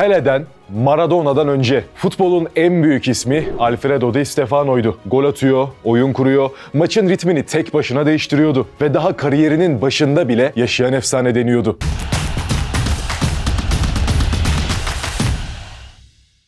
Pele'den Maradona'dan önce futbolun en büyük ismi Alfredo Di Stefano'ydu. Gol atıyor, oyun kuruyor, maçın ritmini tek başına değiştiriyordu ve daha kariyerinin başında bile yaşayan efsane deniyordu.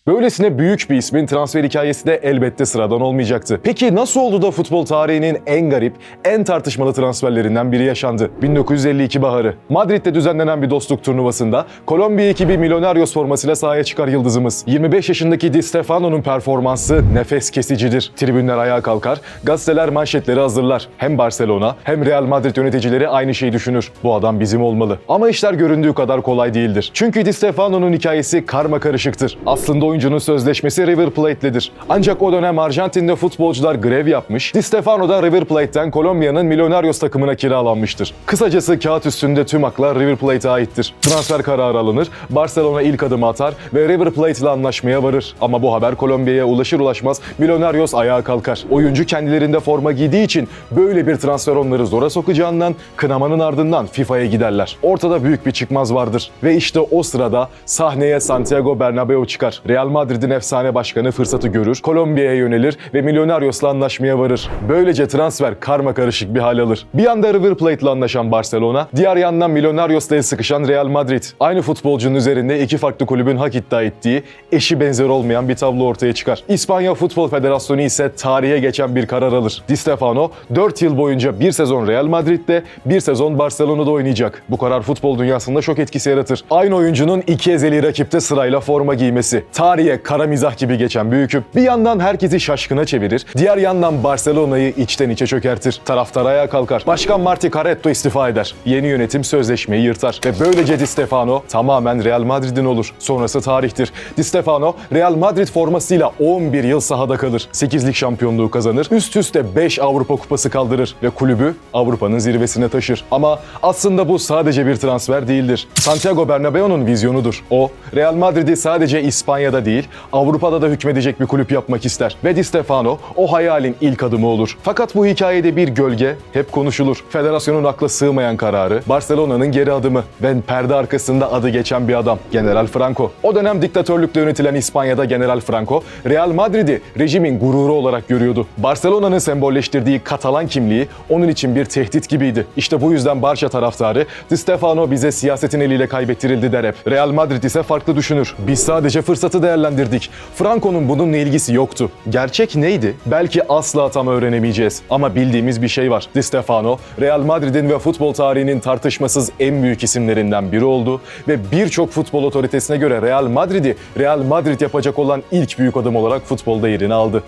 Böylesine büyük bir ismin transfer hikayesi de elbette sıradan olmayacaktı. Peki nasıl oldu da futbol tarihinin en garip, en tartışmalı transferlerinden biri yaşandı? 1952 baharı. Madrid'de düzenlenen bir dostluk turnuvasında Kolombiya ekibi Millonarios formasıyla sahaya çıkar yıldızımız. 25 yaşındaki Di Stefano'nun performansı nefes kesicidir. Tribünler ayağa kalkar, gazeteler manşetleri hazırlar. Hem Barcelona hem Real Madrid yöneticileri aynı şeyi düşünür. Bu adam bizim olmalı. Ama işler göründüğü kadar kolay değildir. Çünkü Di Stefano'nun hikayesi karma karışıktır. Aslında oyuncunun sözleşmesi River Plate'ledir. Ancak o dönem Arjantin'de futbolcular grev yapmış, Di Stefano da River Plate'ten Kolombiya'nın Millonarios takımına kiralanmıştır. Kısacası kağıt üstünde tüm haklar River Plate'e aittir. Transfer kararı alınır, Barcelona ilk adımı atar ve River Plate ile anlaşmaya varır. Ama bu haber Kolombiya'ya ulaşır ulaşmaz Millonarios ayağa kalkar. Oyuncu kendilerinde forma giydiği için böyle bir transfer onları zora sokacağından kınamanın ardından FIFA'ya giderler. Ortada büyük bir çıkmaz vardır. Ve işte o sırada sahneye Santiago Bernabeu çıkar. Real Madrid'in efsane başkanı fırsatı görür, Kolombiya'ya yönelir ve Millonarios'la anlaşmaya varır. Böylece transfer karma karışık bir hal alır. Bir yanda River Plate'le anlaşan Barcelona, diğer yandan Millonarios'la el sıkışan Real Madrid. Aynı futbolcunun üzerinde iki farklı kulübün hak iddia ettiği, eşi benzer olmayan bir tablo ortaya çıkar. İspanya Futbol Federasyonu ise tarihe geçen bir karar alır. Di Stefano 4 yıl boyunca bir sezon Real Madrid'de, bir sezon Barcelona'da oynayacak. Bu karar futbol dünyasında şok etkisi yaratır. Aynı oyuncunun iki ezeli rakipte sırayla forma giymesi. Tarihe kara mizah gibi geçen büyüküp bir yandan herkesi şaşkına çevirir, diğer yandan Barcelona'yı içten içe çökertir. Taraftar ayağa kalkar. Başkan Marti Carretto istifa eder. Yeni yönetim sözleşmeyi yırtar ve böylece Di Stefano tamamen Real Madrid'in olur. Sonrası tarihtir. Di Stefano Real Madrid formasıyla 11 yıl sahada kalır. 8 lig şampiyonluğu kazanır. Üst üste 5 Avrupa Kupası kaldırır ve kulübü Avrupa'nın zirvesine taşır. Ama aslında bu sadece bir transfer değildir. Santiago Bernabeu'nun vizyonudur. O, Real Madrid'i sadece İspanya'da değil, Avrupa'da da hükmedecek bir kulüp yapmak ister. Ve Di Stefano o hayalin ilk adımı olur. Fakat bu hikayede bir gölge hep konuşulur. Federasyonun akla sığmayan kararı, Barcelona'nın geri adımı ve perde arkasında adı geçen bir adam, General Franco. O dönem diktatörlükle yönetilen İspanya'da General Franco, Real Madrid'i rejimin gururu olarak görüyordu. Barcelona'nın sembolleştirdiği Katalan kimliği onun için bir tehdit gibiydi. İşte bu yüzden Barça taraftarı Di Stefano bize siyasetin eliyle kaybettirildi der hep. Real Madrid ise farklı düşünür. Biz sadece fırsatı değerlendirdik. Franco'nun bununla ilgisi yoktu. Gerçek neydi? Belki asla tam öğrenemeyeceğiz. Ama bildiğimiz bir şey var. Di Stefano, Real Madrid'in ve futbol tarihinin tartışmasız en büyük isimlerinden biri oldu ve birçok futbol otoritesine göre Real Madrid'i Real Madrid yapacak olan ilk büyük adım olarak futbolda yerini aldı.